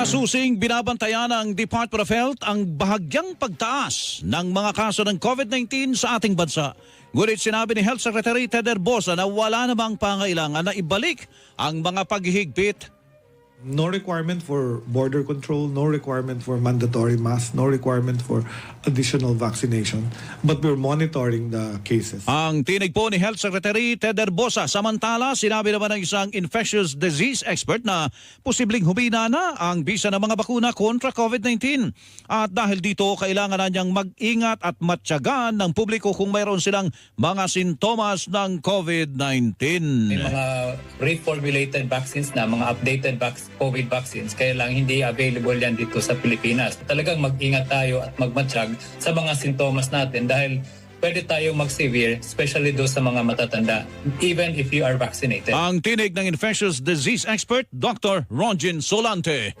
Asusing binabantayan ng Department of Health ang bahagyang pagtaas ng mga kaso ng COVID-19 sa ating bansa. Ngunit sinabi ni Health Secretary Ted Herbosa na wala namang pangailangan na ibalik ang mga paghihigpit No requirement for border control, no requirement for mandatory masks, no requirement for additional vaccination. But we're monitoring the cases. Ang tinig po ni Health Secretary Ted Herbosa. Samantala, sinabi naman ng isang infectious disease expert na posibleng humina na ang bisa ng mga bakuna kontra COVID-19. At dahil dito, kailangan na niyang mag-ingat at matyagan ng publiko kung mayroon silang mga sintomas ng COVID-19. May mga reformulated vaccines na, mga updated vac- COVID vaccines, kaya lang hindi available yan dito sa Pilipinas. Talagang mag-ingat tayo at magmatsyag sa mga sintomas natin dahil pwede tayong mag-severe, especially do sa mga matatanda, even if you are vaccinated. Ang tinig ng infectious disease expert, Dr. Ronjin Solante.